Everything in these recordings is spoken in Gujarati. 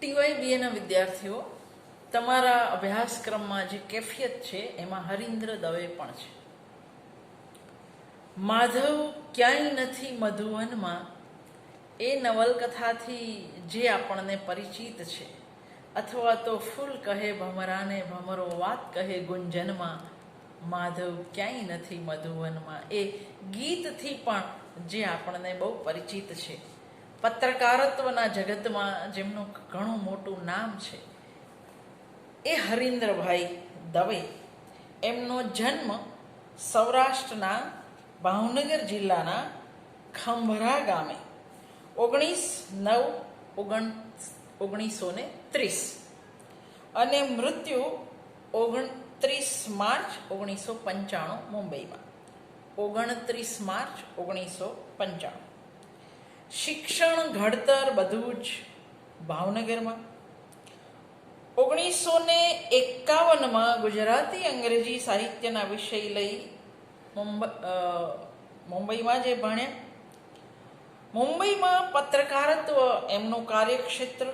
ટીવાયબીએના વિદ્યાર્થીઓ તમારા અભ્યાસક્રમમાં જે કેફિયત છે, એમાં હરિન્દ્ર દવે પણ છે. માધવ ક્યાંય નથી મધુવનમાં. એ નવલકથાથી જે આપણને પરિચિત છે, અથવા તો ફૂલ કહે ભમરાને ભમરો, વાત કહે ગુંજનમાં, માધવ ક્યાંય નથી મધુવનમાં. એ ગીતથી પણ જે આપણને બહુ પરિચિત છે. પત્રકારત્વના જગતમાં જેમનું ઘણું મોટું નામ છે, એ હરિન્દ્રભાઈ દવે. એમનો જન્મ સૌરાષ્ટ્રના ભાવનગર જિલ્લાના ખંભરા ગામે, ઓગણીસ નવ ઓગણ ઓગણીસો ને ત્રીસ. અને મૃત્યુ ઓગણત્રીસ માર્ચ ઓગણીસો પંચાણું મુંબઈમાં. ઓગણત્રીસ માર્ચ ઓગણીસો પંચાણું. શિક્ષણ ઘડતર બધું જ ભાવનગરમાં. ઓગણીસો ને એકાવનમાં ગુજરાતી અંગ્રેજી સાહિત્યના વિષય લઈ મુંબઈ મુંબઈમાં જે ભણ્યા. મુંબઈમાં પત્રકારત્વ એમનું કાર્યક્ષેત્ર,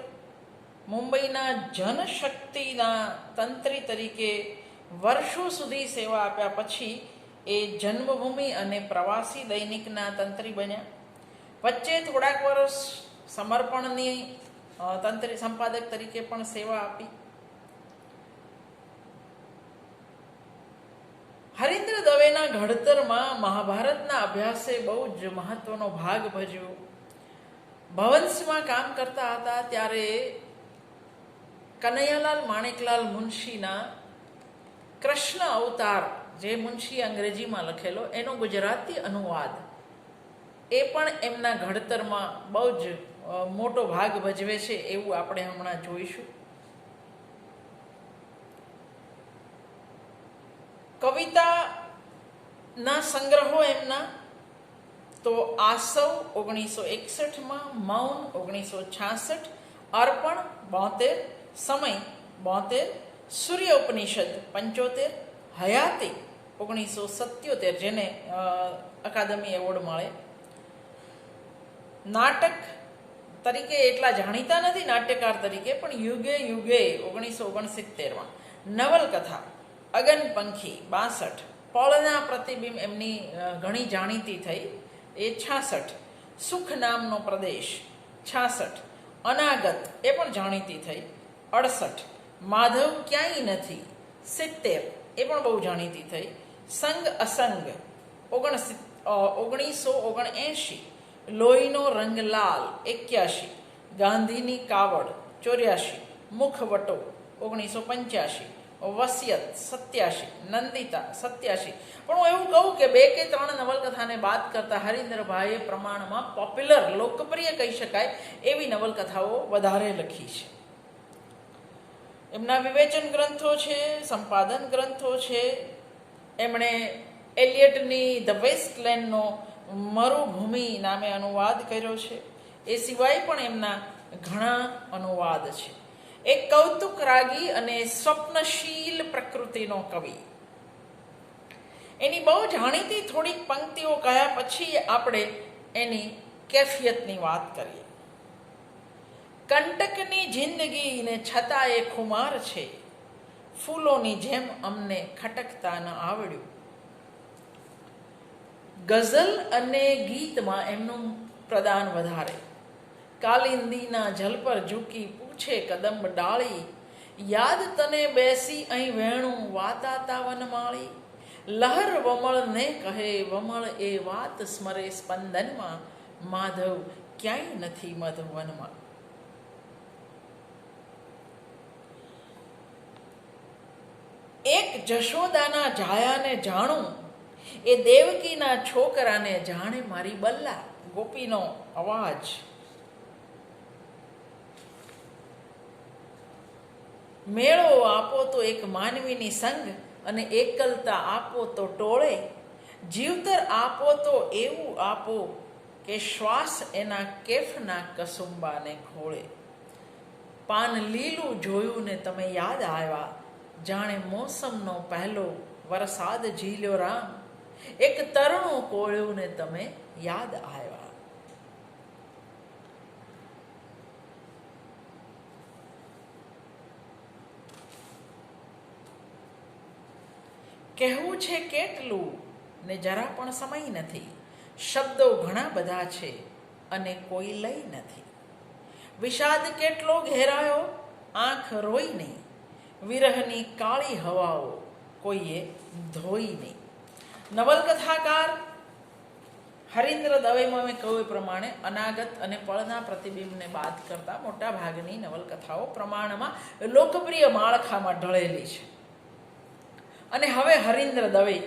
મુંબઈના જનશક્તિના તંત્રી તરીકે વર્ષો સુધી સેવા આપ્યા પછી એ જન્મભૂમિ અને પ્રવાસી દૈનિકના તંત્રી બન્યા. વચ્ચે થોડાક વર્ષ સમર્પણની તંત્ર, સંપાદક તરીકે પણ સેવા આપી. હરિન્દ્ર દવેના ઘડતરમાં મહાભારતના અભ્યાસે બહુ જ મહત્વનો ભાગ ભજવ્યો ભવંશમાં કામ કરતા હતા ત્યારે કનૈયાલાલ માણેકલાલ મુનશીના કૃષ્ણ અવતાર, જે મુનશી અંગ્રેજીમાં લખેલો, એનો ગુજરાતી અનુવાદ એ પણ એમના ઘડતરમાં બહુ જ મોટો ભાગ ભજવે છે એવું આપણે હમણાં જોઈશું. કવિતાના સંગ્રહો એમના, તો આસવ ઓગણીસો એકસઠમાં, મૌન ઓગણીસો છાસઠ, અર્પણ બોતેર, સમય બોતેર સૂર્ય ઉપનિષદ પંચોતેર, હયાતી ઓગણીસો સત્યોતેર જેને અકાદમી એવોર્ડ મળે. નાટક તરીકે એટલા જાણીતા નથી નાટ્યકાર તરીકે પણ યુગે યુગે ઓગણીસો ઓગણસિત્તેરમાં નવલકથા અગનપંખી બાસઠ પળના પ્રતિબિંબ એમની ઘણી જાણીતી થઈ. એ છાસઠ સુખ નામનો પ્રદેશ છાસઠ અનાગત એ પણ જાણીતી થઈ. અડસઠ માધવ ક્યાંય નથી. સિત્તેર એ પણ બહુ જાણીતી થઈ. સંગ અસંગ ઓગણસિત અ, ઓગણીસો ઓગણએંશી લોહીનો રંગ લાલ, એક્યાશી. ગાંધીની કાવડ, ચોર્યાશી. મુખવટો, ઓગણીસો પંચ્યાશી. વસિયત, સત્યાશી. નંદિતા, સત્યાશી. પણ હું એવું કહું કે બે કે ત્રણ નવલકથાને બાદ કરતા હરિન્દ્રભાઈએ પ્રમાણમાં પોપ્યુલર, લોકપ્રિય કહી શકાય એવી નવલકથાઓ વધારે લખી છે. એમના વિવેચન ગ્રંથો છે, સંપાદન ગ્રંથો છે. એમણે એલિયટની ધ વેસ્ટલેન્ડનો મરુભૂમિ નામે અનુવાદ કર્યો છે. એ સિવાય પણ એમના ઘણા અનુવાદ છે. એક કૌતુક રાગી અને સ્વપ્નશીલ પ્રકૃતિનો કવિ. એની બહુ જાણીતી થોડીક પંક્તિઓ કયા પછી આપણે એની કેફિયતની વાત કરીએ. કંટકની જિંદગીને છતાં એ ખુમાર છે. ફૂલોની જેમ અમને ખટકતા ન આવડ્યું. ગઝલ અને ગીતમાં એમનું પ્રદાન વધારે. કાલિંદીના જલ પર ઝૂકી પૂછે કદમ ડાળી, યાદ તને બેસી અહીં વેણું વાતાતા વનમાળી? લહર વમળ ને કહે વમળ એ વાત સ્મરે સ્પંદનમાં, માધવ, ક્યાંય નથી મધુવનમાં એક જશોદાના જાયાને જાણું એ દેવકીના છોકરાને જાણે મારી બલ્લા, ગોપીનો અવાજ. મેળો આપો તો એક માનવીની સંગ અને એકલતા આપો તો ટોળે. જીવતર આપો તો એવું આપો કે શ્વાસ એના કેફના કસુંબાને ખોળે. પાન લીલું જોયું ને તમે યાદ આવ્યા. જાણે મોસમનો પહેલો વરસાદ ઝીલ્યો રામ. એક તરુણ કોળ્યુંને તમે યાદ આવ્યા. કહેવું છે કેટલું ને જરા પણ સમય નથી. શબ્દો ઘણા બધા છે અને કોઈ લઈ નથી. વિષાદ કેટલો ઘેરાયો? આંખ રોઈ નહીં. વિરહની કાળી હવાઓ કોઈએ ધોઈ નહીં. નવલકથાકાર હરિન્દ્ર દવેમાં મેં કહ્યું પ્રમાણે અનાગત અને પળના પ્રતિબિંબને બાદ કરતા મોટા ભાગની નવલકથાઓ પ્રમાણમાં લોકપ્રિય માળખામાં ઢળેલી છે. અને હવે હરિન્દ્ર દવે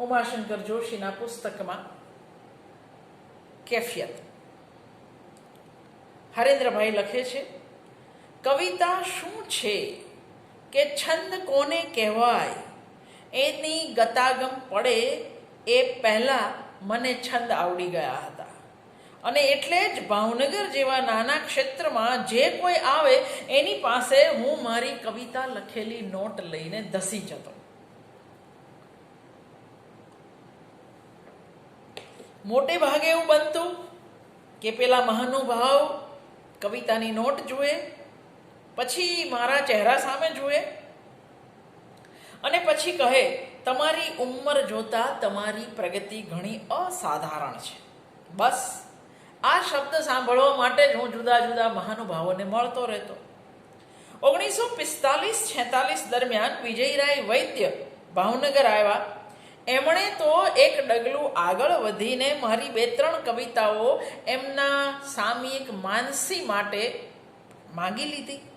ઉમાશંકર જોશીના પુસ્તકમાં કેફિયત. હરેન્દ્રભાઈ લખે છે, કવિતા શું છે કે છંદ કોને કહેવાય? એની ગતાગમ પડે એ પહેલાં મને છંદ આવડી ગયા હતા. અને એટલે જ ભાવનગર જેવા નાના ક્ષેત્રમાં જે કોઈ આવે, એની પાસે હું મારી કવિતા લખેલી નોટ લઈને ધસી જતો. મોટે ભાગે એવું બનતું કે પેલા મહાનુભાવ કવિતાની નોટ જુએ, પછી મારા ચહેરા સામે જુએ અને પછી કહે, તમારી ઉંમર જોતા તમારી પ્રગતિ ઘણી અસાધારણ છે. બસ. આ શબ્દ સાંભળવા માટે જ હું જુદા જુદા મહાનુભાવોને મળતો રહેતો. ઓગણીસો પિસ્તાલીસ છેતાલીસ દરમિયાન વિજયરાય વૈદ્ય ભાવનગર આવ્યા. એમણે તો એક ડગલું આગળ વધીને મારી બે ત્રણ કવિતાઓ એમના સામયિક માનસી માટે માગી લીધી.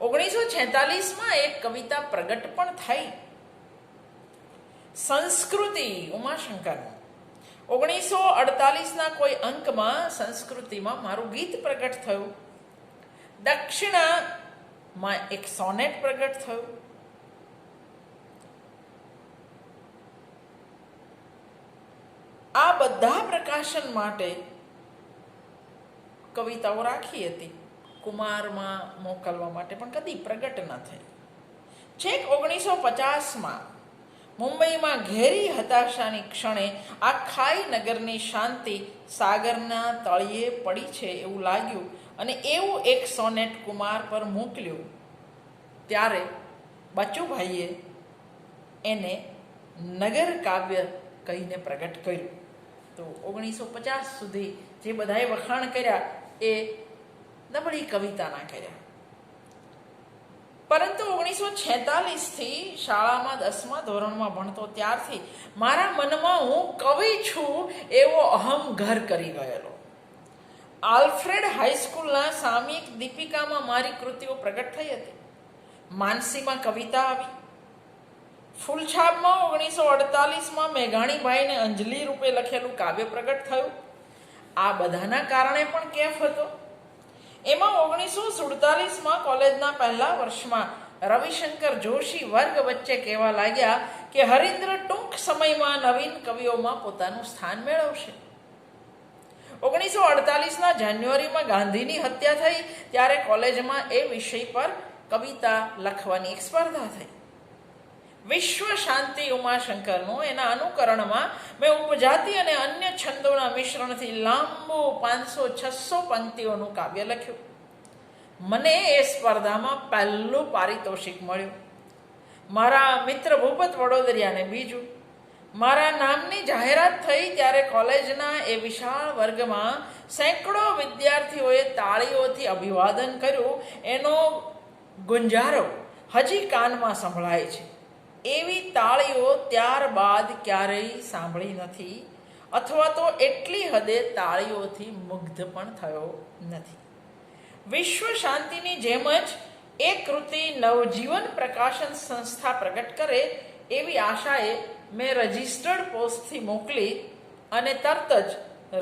ઓગણીસો છેતાલીસમાં એક કવિતા પ્રગટ પણ થઈ. સંસ્કૃતિ ઉમાશંકર ઓગણીસો અડતાલીસના કોઈ અંકમાં સંસ્કૃતિમાં મારું ગીત પ્રગટ થયું. દક્ષિણામાં એક સોનેટ પ્રગટ થયું. આ બધા પ્રકાશન માટે કવિતાઓ રાખી હતી. કુમારમાં મોકલવા માટે પણ કદી પ્રગટ ન થઈ. છેક ઓગણીસો પચાસમાં મુંબઈમાં ઘેરી હતાશાની ક્ષણે આખાઈ નગરની શાંતિ સાગરના તળિયે પડી છે એવું લાગ્યું અને એવું એક સોનેટ કુમાર પર મોકલ્યું. ત્યારે બચુભાઈએ એને નગર કાવ્ય કહીને પ્રગટ કર્યું. તો ઓગણીસો પચાસ સુધી જે બધાએ વખાણ કર્યા એ નબળી કવિતાના કર્યા પરંતુ ઓગણીસો છેતાલીસથી શાળામાં દસમા ધોરણમાં ભણતો ત્યારથી મારા મનમાં હું કવિ છું એવો અહમ ઘર કરી ગયેલો. આલ્ફ્રેડ હાઈસ્કૂલના સામયિક દીપિકામાં મારી કૃતિઓ પ્રગટ થઈ હતી. માનસીમાં કવિતા આવી. ફૂલછાપમાં ઓગણીસો અડતાલીસમાં મેઘાણીભાઈને અંજલિ રૂપે લખેલું કાવ્ય પ્રગટ થયું. આ બધાના કારણે પણ કેફ હતો. એમાં ઓગણીસો સુડતાલીસમાં કોલેજના પહેલા વર્ષમાં રવિશંકર જોશી વર્ગ વચ્ચે કહેવા લાગ્યા કે હરિન્દ્ર ટૂંક સમયમાં નવીન કવિઓમાં પોતાનું સ્થાન મેળવશે. ઓગણીસો અડતાલીસના જાન્યુઆરીમાં ગાંધીની હત્યા થઈ, ત્યારે કોલેજમાં એ વિષય પર કવિતા લખવાની એક સ્પર્ધા થઈ. વિશ્વ શાંતિ ઉમાશંકરનું. એના અનુકરણમાં મેં ઉપજાતિ અને અન્ય છંદોના મિશ્રણથી લાંબો પાંચસો છસો પંક્તિઓનું કાવ્ય લખ્યું. મને એ સ્પર્ધામાં પહેલું પારિતોષિક મળ્યું. મારા મિત્ર ભૂપત વડોદરિયાને બીજું. મારા નામની જાહેરાત થઈ ત્યારે કોલેજના એ વિશાળ વર્ગમાં સેંકડો વિદ્યાર્થીઓએ તાળીઓથી અભિવાદન કર્યું. એનો ગુંજારો હજી કાનમાં સંભળાય છે. એવી તાળીઓ ત્યારબાદ ક્યારેય સાંભળી નથી અથવા તો એટલી હદે તાળીઓથી મુગ્ધ પણ થયો નથી. વિશ્વ શાંતિની જેમ જ એ કૃતિ નવજીવન પ્રકાશન સંસ્થા પ્રગટ કરે એવી આશાએ મેં રજિસ્ટર્ડ પોસ્ટથી મોકલી અને તરત જ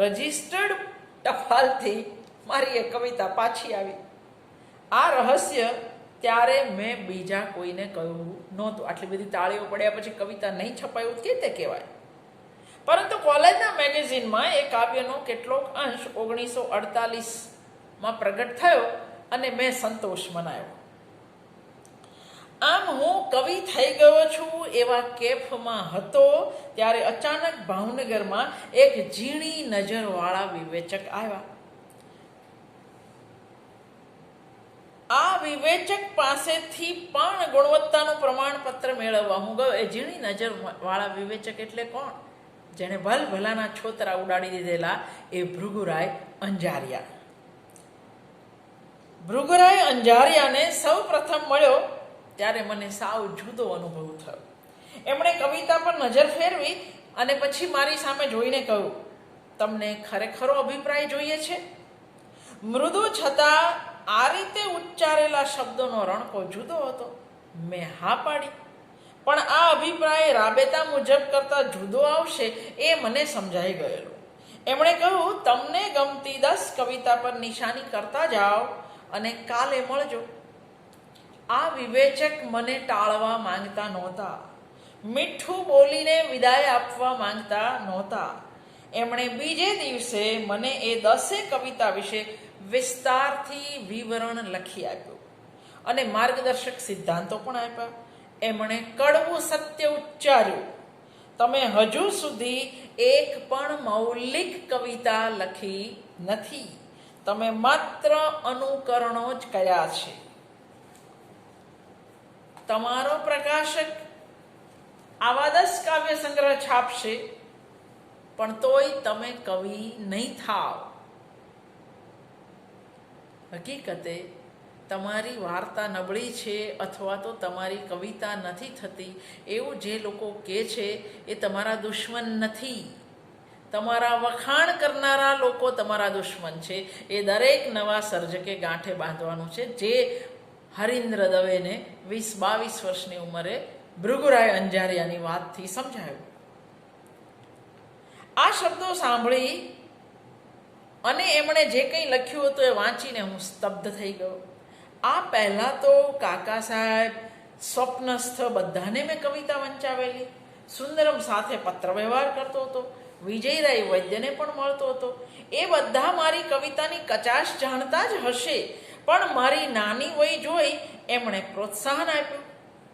રજિસ્ટર્ડ ટપાલથી મારી એ કવિતા પાછી આવી. આ રહસ્ય ત્યારે મેં બીજા કોઈને કહ્યું નહોતું. આટલી બધી તાળીઓ પડ્યા પછી કવિતા નહીં છપાયું કે તે કહેવાય? પરંતુ કોલેજના મેગેઝિનમાં એ કાવ્યનો કેટલોક અંશ ઓગણીસો અડતાલીસમાં પ્રગટ થયો અને મેં સંતોષ મનાયો. આમ હું કવિ થઈ ગયો છું એવા કેફમાં હતો ત્યારે અચાનક ભાવનગરમાં એક ઝીણી નજરવાળા વિવેચક આવ્યા. આ વિવેચક પાસેથી પણ ગુણવત્તાનું પ્રમાણપત્ર મેળવવા. હું ગયો. એ ઝીણી નજર વાળા વિવેચક એટલે કોણ? જેણે ભલ ભલાના છોતરા ઉડાડી દીધેલા એ ભૃગુરાય અંજારિયા. ભૃગુરાય અંજારિયાને સૌ પ્રથમ મળ્યો ત્યારે મને સાવ જુદો અનુભવ થયો. એમણે કવિતા પર નજર ફેરવી અને પછી મારી સામે જોઈને કહ્યું, તમને ખરેખરો અભિપ્રાય જોઈએ છે? મૃદુ છતાં આ રીતે ઉચ્ચારેલા શબ્દોનો રણકો જુદો હતો. મેં હા પાડી. પણ આ અભિપ્રાય રાબેતા મુજબ કરતા જુદો આવશે એ મને સમજાઈ ગયેલું. એમણે કહ્યું, તમને ગમતી દસ કવિતા પર નિશાની કરતા જાઓ અને કાલે મળજો. આ વિવેચક મને ટાળવા માંગતા નહોતા. મીઠું બોલીને વિદાય આપવા માંગતા નહોતા. એમણે બીજે દિવસે મને એ દસે કવિતા વિશે વિસ્તારથી વિવરણ લખી આપ્યું. અને માર્ગદર્શક સિદ્ધાંતો પણ આપ્યા. એમણે કડવું સત્ય ઉચ્ચાર્યું. તમે હજુ સુધી એક પણ મૌલિક કવિતા લખી નથી. તમે માત્ર અનુકરણો જ કયા છે. તમારો પ્રકાશક આવા દસ કાવ્ય સંગ્રહ છાપશે, પણ તોય તમે કવિ નહીં થાવ. હકીકતે તમારી વાર્તા નબળી છે અથવા તો તમારી કવિતા નથી થતી, એવું જે લોકો કહે છે એ તમારા દુશ્મન નથી. તમારા વખાણ કરનારા લોકો તમારા દુશ્મન છે. એ દરેક નવા સર્જકે ગાંઠે બાંધવાનું છે. જે હરિન્દ્ર દવેને વીસ બાવીસ વર્ષની ઉંમરે ભૃગુરાય અંજારિયાની વાતથી સમજાયું. આ શબ્દો સાંભળી અને એમણે જે કંઈ લખ્યું હતું એ વાંચીને હું સ્તબ્ધ થઈ ગયો. આ પહેલાં તો કાકા સાહેબ સ્વપ્નસ્થ બધાને મેં કવિતા વંચાવેલી. સુંદરમ સાથે પત્રવ્યવહાર કરતો હતો. વિજયરાય વૈદ્યને પણ મળતો હતો. એ બધા મારી કવિતાની કચાશ જાણતા જ હશે. પણ મારી નાની વય જોઈ એમણે પ્રોત્સાહન આપ્યું.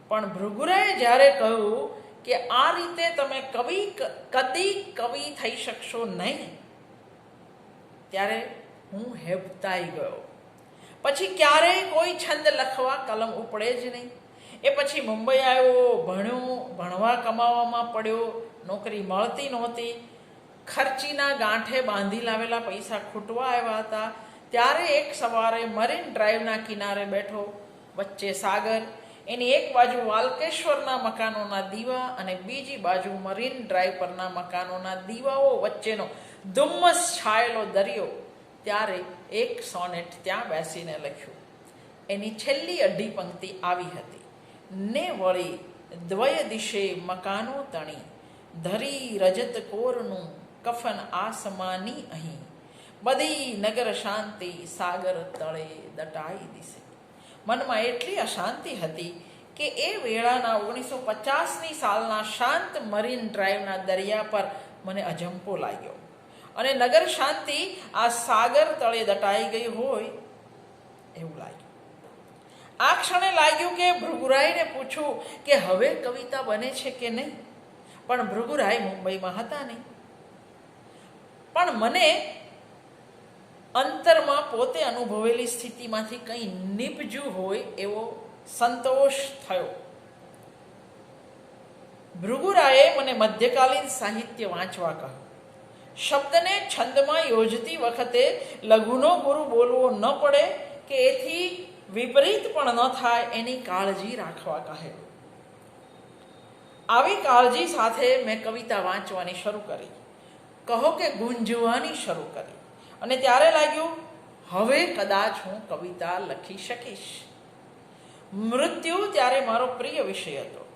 પણ ભૃગુરાએ જ્યારે કહ્યું કે આ રીતે તમે કવિ કદી કવિ થઈ શકશો નહીં. ત્યારે હું હેબતાઈ ગયો. પછી ક્યારેય કોઈ છંદ લખવા કલમ ઉપડે જ નહીં. એ પછી મુંબઈ આવ્યો, ભણ્યો, ભણવા કમાવામાં પડ્યો, નોકરી મળતી નહોતી. ખર્ચીના ગાંઠે બાંધી લાવેલા પૈસા ખૂટવા આવ્યા હતા. ત્યારે એક સવારે મરીન ડ્રાઈવના કિનારે બેઠો, વચ્ચે સાગર, એની એક બાજુ વાલકેશ્વરના મકાનોના દીવા અને બીજી બાજુ મરીન ડ્રાઈવ પરના મકાનોના દીવાઓ વચ્ચેનો ધુમ્મસ છાયેલો દરિયો ત્યારે એક સોનેટ ત્યાં બેસીને લખ્યું, એની છેલ્લી અઢી પંક્તિ આવી હતી. ને વળી દ્વય દિશે મકાનો તણી. ધરી રજત કોરનું કફન આસમાની અહીં. બધી નગર શાંતિ સાગર તળે દટાઈ દિશે. મનમાં એટલી અશાંતિ હતી કે એ વેળાના ઓગણીસો પચાસની સાલના શાંત મરીન ડ્રાઈવના દરિયા પર મને અજંપો લાગ્યો. અને નગર શાંતિ આ સાગર તળે દટાઈ ગઈ હોય એવું લાગ્યું. આ ક્ષણે લાગ્યું કે ભૃગુરાયને પૂછું કે હવે કવિતા બને છે કે નહીં? પણ ભૃગુરાય મુંબઈમાં હતા નહીં. પણ મને અંતરમાં પોતે અનુભવેલી સ્થિતિમાંથી કંઈ નીપજ્યું હોય એવો સંતોષ થયો. ભૃગુરાએ મને મધ્યકાલીન સાહિત્ય વાંચવા કહ્યું. શબ્દને છંદમાં યોજતી વખતે લઘુનો ગુરુ બોલવો ન પડે કે એથી વિપરીત પણ ન થાય એની કાળજી રાખવા કહે. આવી કાળજી સાથે મેં કવિતા વાંચવાની શરૂ કરી. કહો કે ગુંજવાની શરૂ કરી. અને ત્યારે લાગ્યું, હવે કદાચ હું કવિતા લખી શકીશ. મૃત્યુ ત્યારે મારો પ્રિય વિષય હતો.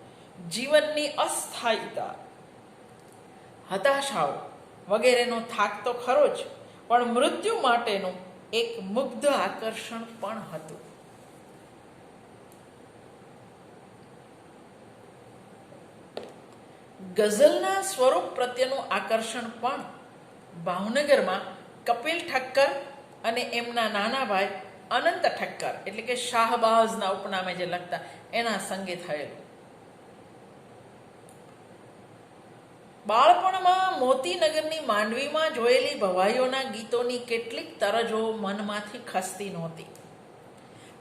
જીવનની અસ્થાયીતા. હતાશાઓ. વગેરેનો થાક તો ખરો જ, પણ મૃત્યુ માટેનું એક મુગ્ધ આકર્ષણ પણ હતું. ગઝલના સ્વરૂપ પ્રત્યેનું આકર્ષણ પણ ભાવનગરમાં કપિલ ઠક્કર અને એમના નાના ભાઈ અનંત ઠક્કર, એટલે કે શાહબાઝના ઉપનામે જે લખતા, એના સંગે થયેલું. બાળપણમાં મોતીનગરની માંડવીમાં જોયેલી ભવાઈઓના ગીતોની કેટલીક તરજો મનમાંથી ખસતી નહોતી.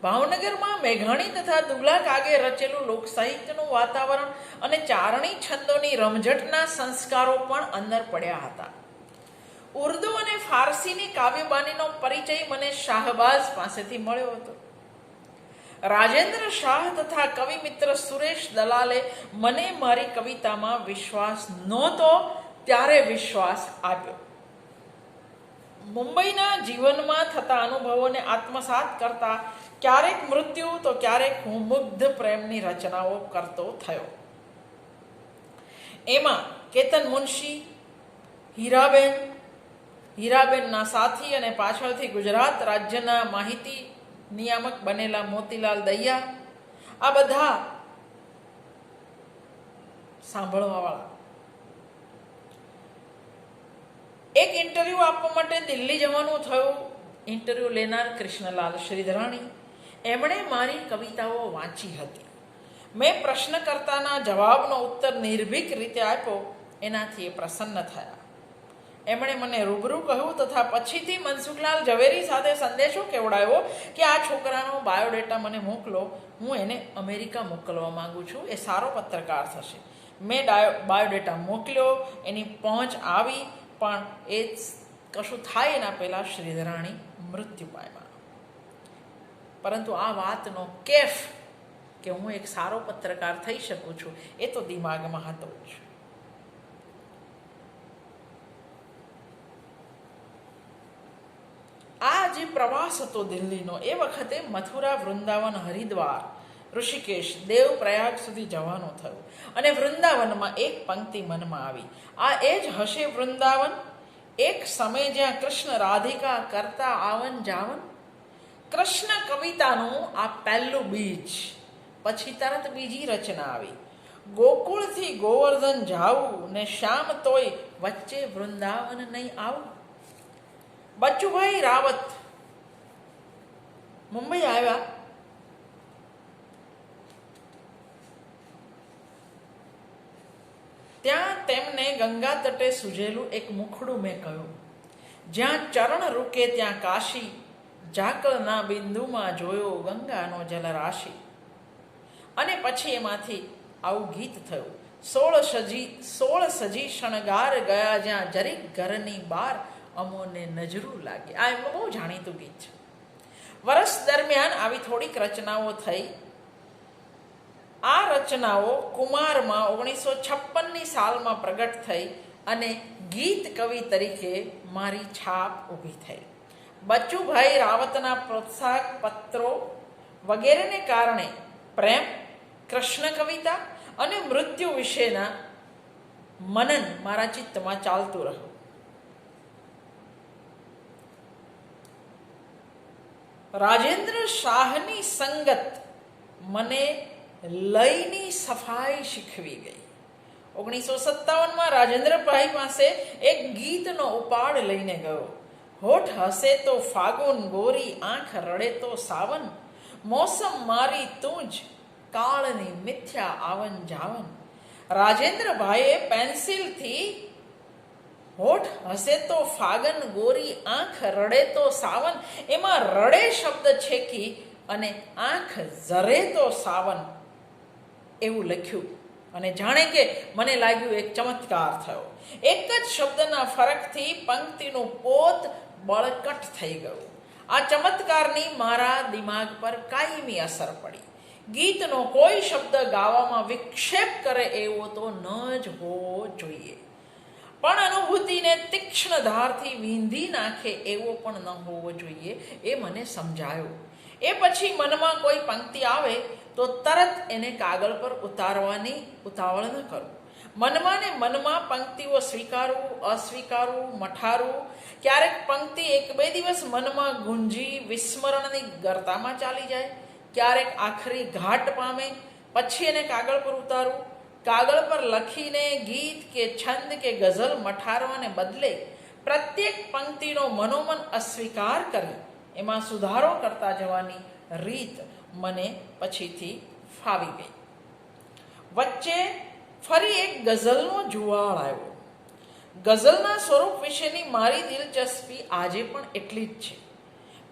ભાવનગરમાં મેઘાણી તથા દુગલા કાગે રચેલું લોકસાહિત્યનું વાતાવરણ અને ચારણી છંદોની રમઝટના સંસ્કારો પણ અંદર પડ્યા હતા. ઉર્દુ અને ફારસીની કાવ્યબાનીનો પરિચય મને શાહબાઝ પાસેથી મળ્યો હતો. રાજેન્દ્ર શાહ તથા કવિ મિત્ર સુરેશ દલાલે મને મારી કવિતામાં વિશ્વાસ નહોતો, ત્યારે વિશ્વાસ આપ્યો મુંબઈના જીવનમાં થતા અનુભવોને આત્મસાત કરતા ક્યારેક મૃત્યુ, તો ક્યારેક હું મુગ્ધ પ્રેમની રચનાઓ કરતો થયો. એમાં કેતન મુનશી, હીરાબેન, હીરાબેનના સાથી અને પાછળથી ગુજરાત રાજ્યના માહિતી નિયામક બનેલા મોતીલાલ દૈયા આ બધા સાંભળવાવાળા. એક ઇન્ટરવ્યૂ આપવા માટે દિલ્હી જવાનું થયું. ઇન્ટરવ્યૂ લેનાર કૃષ્ણલાલ શ્રીધરાણી. એમણે મારી કવિતાઓ વાંચી હતી. મેં પ્રશ્નકર્તાના જવાબનો ઉત્તર નિર્ભીક રીતે આપ્યો. એનાથી એ પ્રસન્ન થયા. એમણે મને રૂબરૂ કહ્યું તથા પછીથી મનસુખલાલ ઝવેરી સાથે સંદેશો કેવડાવ્યો કે આ છોકરાનો બાયોડેટા મને મોકલો, હું એને અમેરિકા મોકલવા માંગુ છું, એ સારો પત્રકાર થશે. મેં ડાયો, બાયોડેટા મોકલ્યો, એની પહોંચ આવી, પણ એ કશું થાય એના પહેલાં શ્રીધરાણી મૃત્યુ પામ્યા. પરંતુ આ વાતનો કેફ કે હું એક સારો પત્રકાર થઈ શકું છું, એ તો દિમાગમાં હતો જ. આ જે પ્રવાસ હતો દિલ્હીનો, એ વખતે મથુરા, વૃંદાવન, હરિદ્વાર, ઋષિકેશ દેવ પ્રયાગ સુધી જવાનું થયું. અને વૃંદાવનમાં એક પંક્તિ મનમાં આવી. આ એ જ હશે વૃંદાવન, એક સમય જ્યાં કૃષ્ણ રાધિકા કરતા આવન જાવન, કૃષ્ણ કવિતાનું આ પહેલું બીજ, પછી તરત બીજી રચના આવી. ગોકુળથી ગોવર્ધન જાવું ને શ્યામ તોય વચ્ચે વૃંદાવન નહીં આવું. બચ્ચુભાઈ રાવત. મુંબઈ આવ્યા. ત્યાં તેમને ગંગા તટે સુજેલું એક મુખડું મેં કહ્યું. જ્યાં ચરણ રૂકે ત્યાં કાશી, ઝાકળના બિંદુમાં જોયો ગંગાનો જલરાશિ. અને પછી એમાંથી આવું ગીત થયું. સોળ સજી સોળ સજી શણગાર ગયા જ્યાં જરીક ઘરની બાર અમોને નજરું લાગે. આ એમનું બહુ જાણીતું ગીત છે. વર્ષ દરમિયાન આવી થોડીક રચનાઓ થઈ. આ રચનાઓ કુમારમાં ઓગણીસો છપ્પનની સાલમાં પ્રગટ થઈ અને ગીત કવિ તરીકે મારી છાપ ઊભી થઈ. બચ્ચુભાઈ રાવતના પ્રોત્સાહક પત્રો વગેરેને કારણે પ્રેમ, કૃષ્ણ કવિતા અને મૃત્યુ વિશેના મનન મારા ચિત્તમાં ચાલતું રહ્યું. રાજેન્દ્ર શાહની સંગત મને લયની સફાઈ શીખવી ગઈ. ઓગણીસો સત્તાવનમાં રાજેન્દ્રભાઈ પાસે એક ગીતનો ઉપાડ લઈને ગયો. હોઠ હસે તો ફાગુન, ગોરી, આંખ રડે તો સાવન. મોસમ મારી તું જ કાળની મિથ્યા આવન જાવન. રાજેન્દ્રભાઈએ પેન્સિલથી હોઠ હસે તો ફાગન, ગોરી, આંખ રડે તો સાવન. એમાં રડે શબ્દ છેકી અને આંખ ઝરે તો સાવન. એવું લખ્યું. અને જાણે કે મને લાગ્યું એક ચમત્કાર થયો. એક જ શબ્દના ફરકથી પંક્તિનું પોત બળકટ થઈ ગયું. આ ચમત્કારની મારા દિમાગ પર કાયમી અસર પડી. ગીતનો કોઈ શબ્દ ગાવામાં વિક્ષેપ કરે એવો તો ન જ હોવો જોઈએ. પણ અનુભૂતિને તીક્ષ્ણ ધારથી વીંધી નાખે એવો પણ ન હોવો જોઈએ એ મને સમજાયો. એ પછી મનમાં કોઈ પંક્તિ આવે તો તરત એને કાગળ પર ઉતારવાની ઉતાવળ ન કરું. મનમાં ને મનમાં પંક્તિઓ સ્વીકારવું, અસ્વીકારવું, મઠારવું, ક્યારેક પંક્તિ એક બે દિવસ મનમાં ગુંજી વિસ્મરણની ગરતામાં ચાલી જાય, ક્યારેક આખરી ઘાટ પામે, પછી એને કાગળ પર ઉતારવું કાગળ પર લખીને ગીત કે છંદ કે ગઝલ મઠારવાને બદલે પ્રત્યેક પંક્તિનો મનોમન અસ્વીકાર કરી. એમાં સુધારો કરતા જવાની રીત મને પછીથી ફાવી ગઈ. વચ્ચે ફરી એક ગઝલનો જુવાળ આવ્યો. ગઝલના સ્વરૂપ વિશેની મારી દિલચસ્પી આજે પણ એટલી જ છે.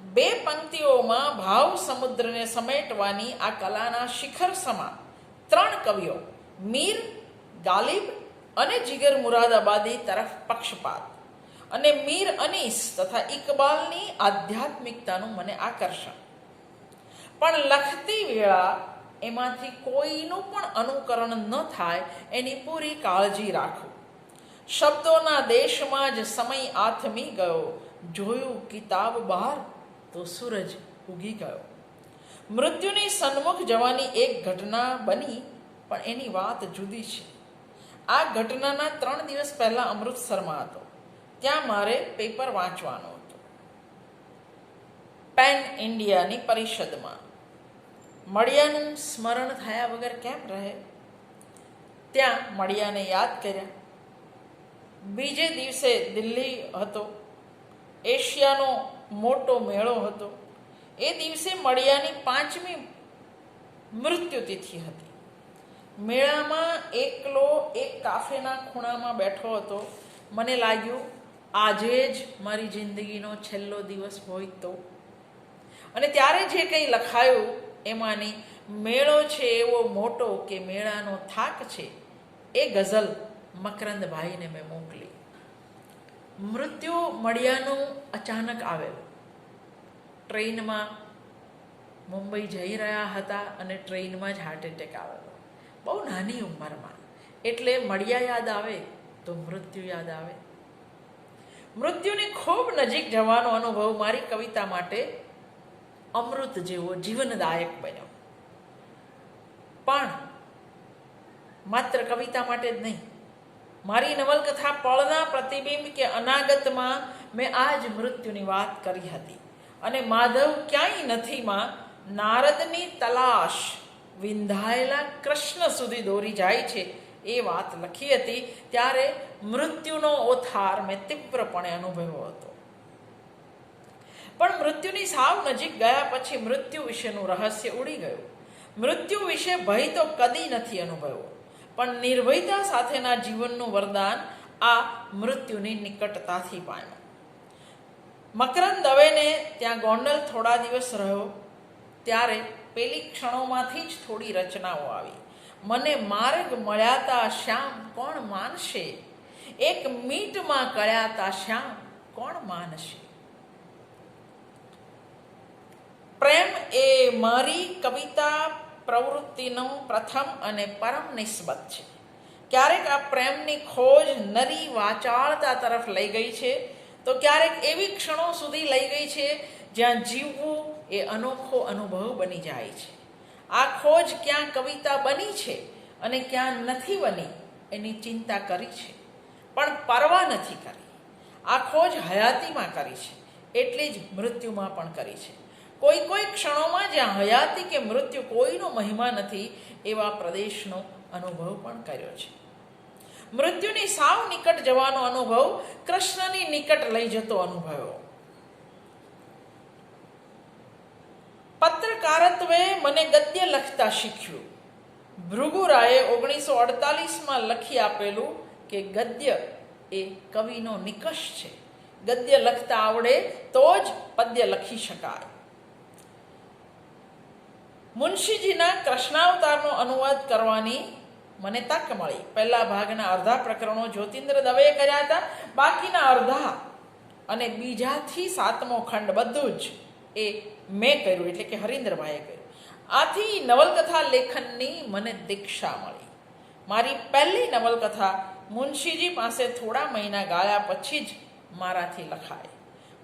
બે પંક્તિઓમાં ભાવ સમુદ્રને સમેટવાની આ કલાના શિખર સમા ત્રણ કવિઓ મીર, ગાલિબ અને જીગર મુરાદાબાદી તરફ પક્ષપાત. અને મીર અનીસ તથા ઇકબાલની આધ્યાત્મિકતાનું મને આકર્ષણ. પણ લખતી વેળા એમાંથી કોઈનું પણ અનુકરણ ન થાય એની પૂરી કાળજી રાખું. શબ્દોના દેશમાં જ સમય આથમી ગયો. જોયું કિતાબ બહાર, તો સૂરજ ઉગી ગયો. મૃત્યુની સન્મુખ જવાની એક ઘટના બની પણ એની વાત જુદી છે. આ ઘટનાના ત્રણ દિવસ પહેલા અમૃતસરમાં હતો. ત્યાં મારે પેપર વાંચવાનું હતું. પેન ઇન્ડિયાની પરિષદમાં. મળ્યાનું સ્મરણ થયા વગર કેમ રહે? ત્યાં મળ્યાને યાદ કર્યા. બીજે દિવસે દિલ્હી હતો. એશિયાનો મોટો મેળો હતો. એ દિવસે મળ્યાની પાંચમી મૃત્યુતિથિ હતી. મેળામાં એકલો એક કાફેના ખૂણામાં બેઠો હતો. મને લાગ્યું, આજે જ મારી જિંદગીનો છેલ્લો દિવસ હોય તો. અને ત્યારે જે કંઈ લખાયું, એમાંની મેળો છે એવો મોટો કે મેળાનો થાક છે, એ ગઝલ મકરંદભાઈને મેં મોકલી. મૃત્યુ મળ્યાનું અચાનક આવેલું. ટ્રેનમાં મુંબઈ જઈ રહ્યા હતા અને ટ્રેનમાં જ હાર્ટ એટેક આવેલો. બહુ નાની ઉંમરમાં. એટલે મળ્યા યાદ આવે તો મૃત્યુ યાદ આવે. મૃત્યુની ખૂબ નજીક જવાનો અનુભવ મારી કવિતા માટે અમૃત જેવો જીવનદાયક બન્યો. પણ માત્ર કવિતા માટે જ નહીં, મારી નવલકથા પળના પ્રતિબિંબ કે અનાગતમાં મેં આ જ મૃત્યુની વાત કરી હતી. અને માધવ ક્યાંય નથીમાં નારદની તલાશ વિંધાયેલા કૃષ્ણ સુધી દોરી જાય છે, એ વાત લખી હતી ત્યારે મૃત્યુનો ઓથાર મેં તીવ્રપણે અનુભવ્યો હતો. પણ મૃત્યુની સાવ નજીક ગયા પછી મૃત્યુ વિશેનું રહસ્ય ઉડી ગયું. મૃત્યુ વિશે ભય તો કદી નથી અનુભવ્યો, પણ નિર્ભયતા સાથેના જીવનનું વરદાન આ મૃત્યુની નિકટતાથી પામ્યું. મકરંદ દવેને ત્યાં ગોંડલ થોડા દિવસ રહ્યો, ત્યારે પેલી ક્ષણોમાંથી જ થોડી રચનાઓ આવી. મને માર્ગ મળ્યાતા શ્યામ કોણ માનશે? એક મીટમાં કળ્યાતા શ્યામ કોણ માનશે? પ્રેમ એ મારી કવિતા પ્રવૃત્તિનો પ્રથમ અને પરમ નિસ્બત છે. ક્યારેક આ પ્રેમની ખોજ નરી વાચાળતા તરફ લઈ ગઈ છે. તો ક્યારેક એવી ક્ષણો સુધી લઈ ગઈ છે જ્યાં જીવવું એ અનોખો અનુભવ બની જાય છે. આ ખોજ ક્યાં કવિતા બની છે અને ક્યાં નથી બની એની ચિંતા કરી છે. પણ પરવા નથી કરી. આ ખોજ હયાતીમાં કરી છે. એટલી જ મૃત્યુમાં પણ કરી છે. કોઈ કોઈ ક્ષણોમાં જ્યાં હયાતી કે મૃત્યુ કોઈનો મહિમા નથી એવા પ્રદેશનો અનુભવ પણ કર્યો છે. મૃત્યુની સાવ નિકટ જવાનો અનુભવ કૃષ્ણની નિકટ લઈ જતો અનુભવ્યો પત્રકારત્વે મને ગદ્ય લખતા શીખ્યું. ભૃગુરાએ ઓગણીસો અડતાલીસમાં લખી આપેલું કે ગદ્ય એ કવિનો નિકષ છે. ગદ્ય લખતા આવડે તો જ પદ્ય લખી શકાય. મુનશીજીના કૃષ્ણાવતારનો અનુવાદ કરવાની મને તક મળી. પહેલા ભાગના અર્ધા પ્રકરણો જ્યોતિન્દ્ર દવેએ કર્યા હતા. બાકીના અર્ધા અને બીજાથી સાતમો ખંડ બધું જ એ મેં કર્યું, એટલે કે હરીન્દ્રભાઈએ કર્યું. આથી નવલકથા લેખનની મને દીક્ષા મળી. મારી પહેલી નવલકથા મુનશીજી પાસે થોડા મહિના ગાળ્યા પછી જ મારાથી લખાય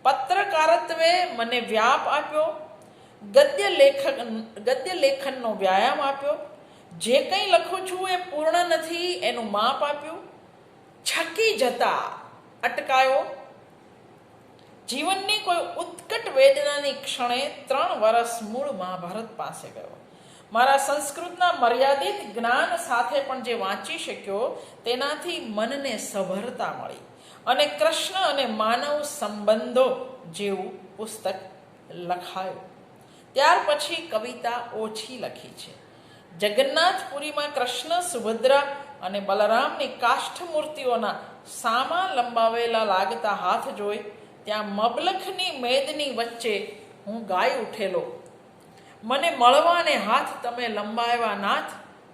પત્રકારત્વે મને વ્યાપ આપ્યો, ગદ્ય લેખક, ગદ્ય લેખનનો વ્યાયામ આપ્યો. જે કંઈ લખું છું એ પૂર્ણ નથી, એનું માપ આપ્યું. છકી જતા અટકાયો જીવનની કોઈ ઉત્કટ વેદનાની ક્ષણે ત્રણ વર્ષ મૂળ મહાભારત પાસે ગયો. મારા સંસ્કૃતના મર્યાદિત જ્ઞાન સાથે પણ જે વાંચી શક્યો, તેનાથી મનને સભરતા મળી અને કૃષ્ણ અને માનવ સંબંધો જેવું પુસ્તક લખાયું. ત્યાર પછી કવિતા ઓછી લખી છે. જગન્નાથપુરીમાં કૃષ્ણ, સુભદ્રા અને બલરામની કાષ્ઠ મૂર્તિઓના સામા લંબાવેલા લાગતા હાથ જોઈ ત્યાં મબલખની મેદની વચ્ચે હું ગાય ઉઠેલો. મને મળવાને હાથ તમે લંબાવ્યા નાથ,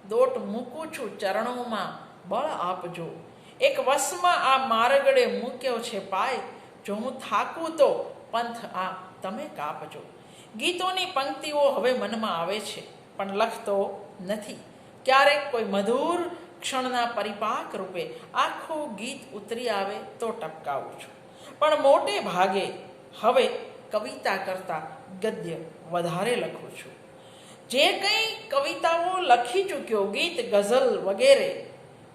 દોટ મૂકું છું ચરણોમાં, બળ આપજો. એક વસમાં આ મારગડે મૂક્યો છે પાય, જો હું થાકું તો પંથ આ તમે કાપજો. ગીતોની પંક્તિઓ હવે મનમાં આવે છે, પણ લખતો નથી. ક્યારેક કોઈ મધુર ક્ષણના પરિપાક રૂપે આખું ગીત ઉતરી આવે તો ટપકાવું છું. પણ મોટે ભાગે હવે કવિતા કરતાં ગદ્ય વધારે લખું છું. જે કંઈ કવિતાઓ લખી ચૂક્યો, ગીત, ગઝલ વગેરે,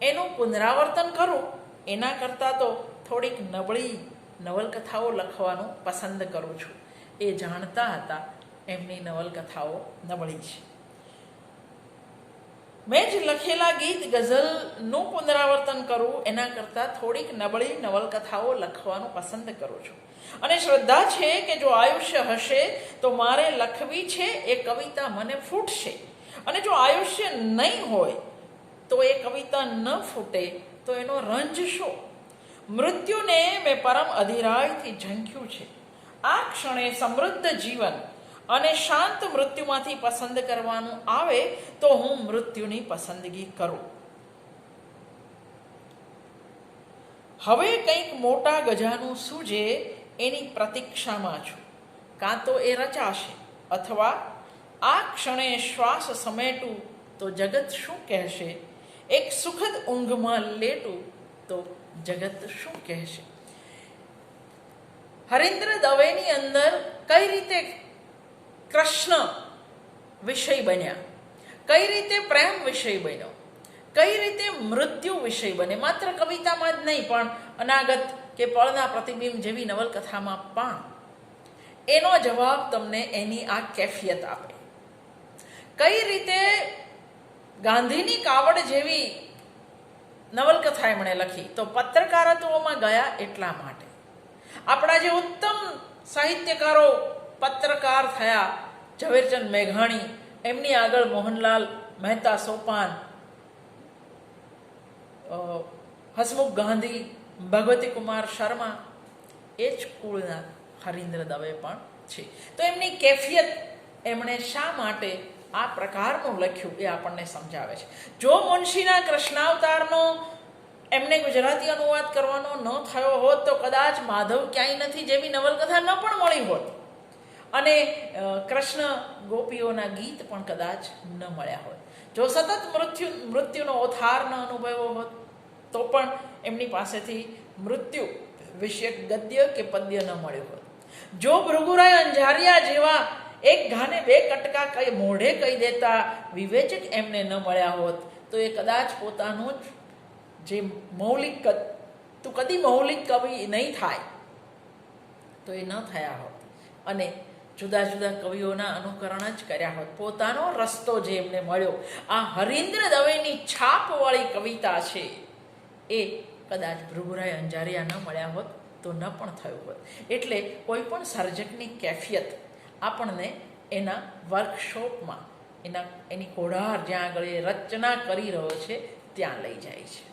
એનું પુનરાવર્તન કરું, એના કરતાં તો થોડીક નબળી નવલકથાઓ લખવાનું પસંદ કરું છું. એ જાણતા હતા એમની નવલકથાઓ નબળી છે. મેં જ લખેલા ગીત ગઝલનું પુનરાવર્તન કરવું એના કરતાં થોડીક નબળી નવલકથાઓ લખવાનું પસંદ કરું છું. અને શ્રદ્ધા છે કે જો આયુષ્ય હશે, તો મારે લખવી છે, એ કવિતા મને ફૂટશે. અને જો આયુષ્ય નહીં હોય, તો એ કવિતા ન ફૂટે, તો એનો રંજ શું? મૃત્યુને મેં પરમ અધિરાયથી ઝંખ્યું છે. આ ક્ષણે સમૃદ્ધ જીવન અને શાંત મૃત્યુમાંથી પસંદ કરવાનું આવે તો હું મૃત્યુની પસંદગી કરું. હવે કંઈક મોટા ગજાનું સૂજે એની પ્રતીક્ષામાં છું. કાં તો એ રચાશે અથવા આ ક્ષણે શ્વાસ સમેટું તો જગત શું કહેશે? એક સુખદ ઊંઘમાં લેટું તો જગત શું કહેશે? હરીન્દ્ર દવેની અંદર કઈ રીતે કૃષ્ણ વિષય બન્યા. કઈ રીતે પ્રેમ વિષય બન્યો? કઈ રીતે મૃત્યુ વિષય બને? માત્ર કવિતામાં જ નહીં, પણ અનાગત કે પળના પ્રતિબિંબ જેવી નવલકથામાં પણ. એનો જવાબ તમને એની આ કેફિયત આપે. કઈ રીતે ગાંધીની કાવડ જેવી નવલકથા એમણે લખી? તો પત્રકારત્વમાં ગયા એટલા માટે. આપણા જે ઉત્તમ સાહિત્યકારો પત્રકાર થયા ઝવેરચંદ મેઘાણી, એમની આગળ મોહનલાલ મહેતા સોપાન હસમુખ ગાંધી, ભગવતી કુમાર શર્મા, એ જ કુળના હરીન્દ્ર દવે પણ છે. તો એમની કેફિયત એમણે શા માટે આ પ્રકારનું લખ્યું એ આપણને સમજાવે છે. જો મુનશીના કૃષ્ણાવતારનો એમને ગુજરાતી અનુવાદ કરવાનો ન થયો હોત તો કદાચ માધવ ક્યાંય નથી જેવી નવલકથા ન પણ મળી હોત. અને કૃષ્ણ ગોપીઓના ગીત પણ કદાચ ન મળ્યા હોત જો સતત મૃત્યુ, મૃત્યુનો ઓથાર ન અનુભવ્યો હોત, તો પણ એમની પાસેથી મૃત્યુ વિષયક ગદ્ય કે પદ્ય ન મળ્યું હોત. જો ભૃગુરાય અંજારિયા જેવા એક ઘાને બે કટકા કઈ મોઢે કહી દેતા વિવેચક એમને ન મળ્યા હોત, તો એ કદાચ પોતાનું જ જે મૌલિક તું કદી મૌલિક કવિ નહીં થાય, તો એ ન થયા હોત. અને જુદા જુદા કવિઓના અનુકરણ જ કર્યા હોત. પોતાનો રસ્તો જે એમને મળ્યો, આ હરીન્દ્ર દવેની છાપવાળી કવિતા છે, એ કદાચ ભૃગુરાય અંજારિયા ન મળ્યા હોત તો ન પણ થયું હોત. એટલે કોઈ પણ સર્જકની કેફિયત આપણને એના વર્કશોપમાં, એના, એની કોઢાર જ્યાં આગળ એ રચના કરી રહ્યો છે, ત્યાં લઈ જાય છે.